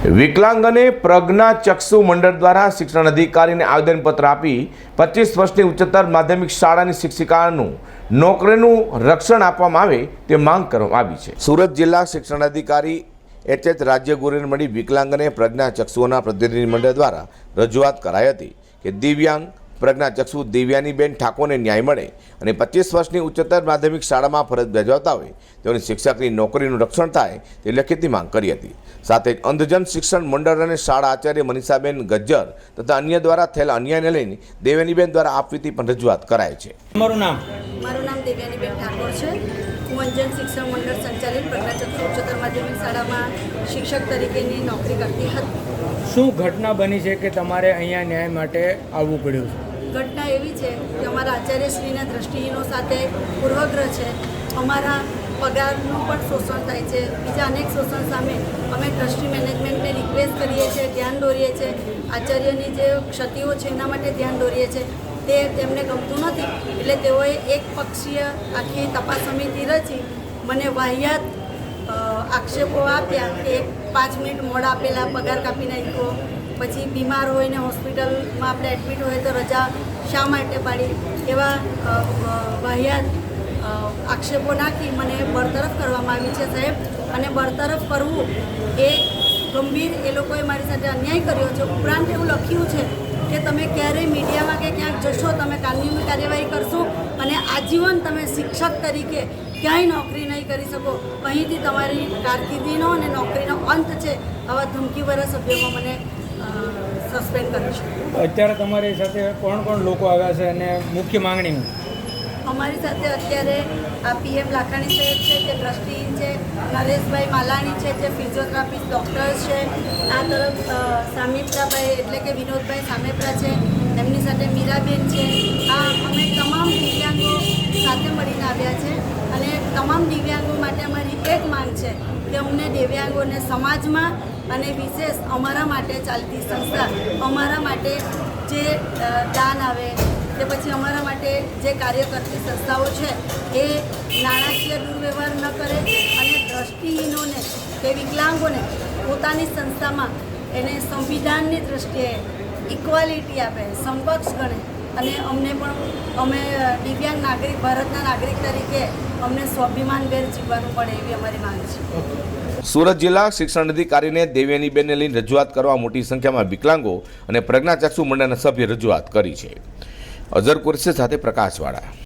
વિકલાંગ અને પ્રજ્ઞા ચક્ષુ મંડળ દ્વારા શિક્ષણ અધિકારીને આવેદનપત્ર આપી પચીસ વર્ષની ઉચ્ચતર માધ્યમિક શાળાની શિક્ષિકાનું નોકરીનું રક્ષણ આપવામાં આવે તે માંગ કરવામાં આવી છે. સુરત જિલ્લા શિક્ષણ અધિકારી એચ એચ રાજ્યગુરુને મળી વિકલાંગ અને પ્રજ્ઞા ચક્ષુઓના પ્રતિનિધિ મંડળ દ્વારા રજૂઆત કરાઈ હતી કે દિવ્યાંગ પ્રજ્ઞા ચક્ષુ દિવ્યાનીબેન ઠાકોરને ન્યાય મળે અને પચીસ વર્ષની ઉચ્ચતર માધ્યમિક શાળામાં ફરજ બજાવતા હોય તેઓની શિક્ષકની નોકરીનું રક્ષણ થાય તે લખિતની માંગ કરી હતી. સાથે જ અંધજન શિક્ષણ મંડળ અને શાળા આચાર્ય મનીષાબેન ગજ્જર તથા અન્ય દ્વારા થયેલા અન્યાયને લઈને દેવેનીબેન દ્વારા આપવીતી પણ રજૂઆત કરાય છે. મારું નામ? મારું નામ દેવ્યાનીબેન ઠાકોર છે. હું અંજન શિક્ષણ મંડળ સંચાલિત પ્રજ્ઞાચક્ષુ ઉચ્ચતર માધ્યમિક શાળામાં શિક્ષક તરીકેની નોકરી કરતી હતી. શું ઘટના બની છે કે તમારે અહીંયા ન્યાય માટે આવવું પડ્યું છે? ઘટના એવી છે કે અમારા આચાર્યશ્રીના દ્રષ્ટિહીનો સાથે પૂર્વગ્રહ છે. અમારા પગારનું પણ શોષણ થાય છે. બીજા અનેક શોષણ સામે અમે ટ્રસ્ટી મેનેજમેન્ટને રિક્વેસ્ટ કરીએ છીએ, ધ્યાન દોરીએ છીએ. આચાર્યની જે ક્ષતિઓ છે એના માટે ધ્યાન દોરીએ છીએ. તે તેમને ગમતું નથી. એટલે તેઓએ એક પક્ષીય આખી તપાસ સમિતિ રચી. મને વાહિયાત આક્ષેપો આપ્યા કે પાંચ મિનિટ મોડા આપેલા પગાર કાપી નાખ્યો. પછી બીમાર હોય ને હોસ્પિટલમાં આપણે એડમિટ હોય તો રજા શા માટે પાડી? એવા વાહિયાત આક્ષેપો નાખી મને બરતરફ કરવામાં આવી છે સાહેબ. અને બરતરફ કરવું એ ગંભીર એ લોકોએ મારી સાથે અન્યાય કર્યો છે. ઉપરાંત એવું લખ્યું છે કે તમે ક્યારેય મીડિયામાં કે ક્યાંક જશો, તમે કાનૂની કાર્યવાહી કરશો આજીવન તમે શિક્ષક તરીકે ક્યાંય નોકરી નહીં કરી શકો. અહીંથી તમારી કારકિર્દીનો અને નોકરીનો અંત છે આવા ધમકીભરા સભ્યોમાં મને સસ્પેન્ડ કર્યું છે. અત્યારે તમારી સાથે કોણ કોણ લોકો આવ્યા છે અને મુખ્ય માંગણી અમારી સાથે અત્યારે આ પીએમ લાખાણી સાહેબ છે જે ટ્રસ્ટી છે નરેશભાઈ માલાણી છે જે ફિઝિયોથેરાપિસ્ટ ડૉક્ટર છે. આ તરફ અ, એટલે કે વિનોદભાઈ સામેપ્રા છે. એમની સાથે મીરાબેન છે. આવ્યા છે અને તમામ દિવ્યાંગો માટે અમારી એક માંગ છે કે અમને દિવ્યાંગોને સમાજમાં અને વિશેષ અમારા માટે ચાલતી સંસ્થા, અમારા માટે જે દાન આવે, કે પછી અમારા માટે જે કાર્ય કરતી સંસ્થાઓ છે, એ નાણાકીય દુર્વ્યવહાર ન કરે અને દ્રષ્ટિહીનોને કે વિકલાંગોને પોતાની સંસ્થામાં એને સંવિધાનની દૃષ્ટિએ ઇક્વાલિટી આપે, સમકક્ષ ગણે. અને અમને પણ, અમે દિવ્યાંગ નાગરિક, ભારતના નાગરિક તરીકે અમને સ્વાભિમાનભેર જીવવાનું પડે એવી અમારી માંગ છે. સુરત જિલ્લા શિક્ષણ અધિકારીને દેવ્યાનીબેનને લઈને રજૂઆત કરવા મોટી સંખ્યામાં વિકલાંગો અને પ્રજ્ઞાચક્ષુ મંડળના સભ્ય રજૂઆત કરી છે. અઝર કુરશી સાથે પ્રકાશવાળા.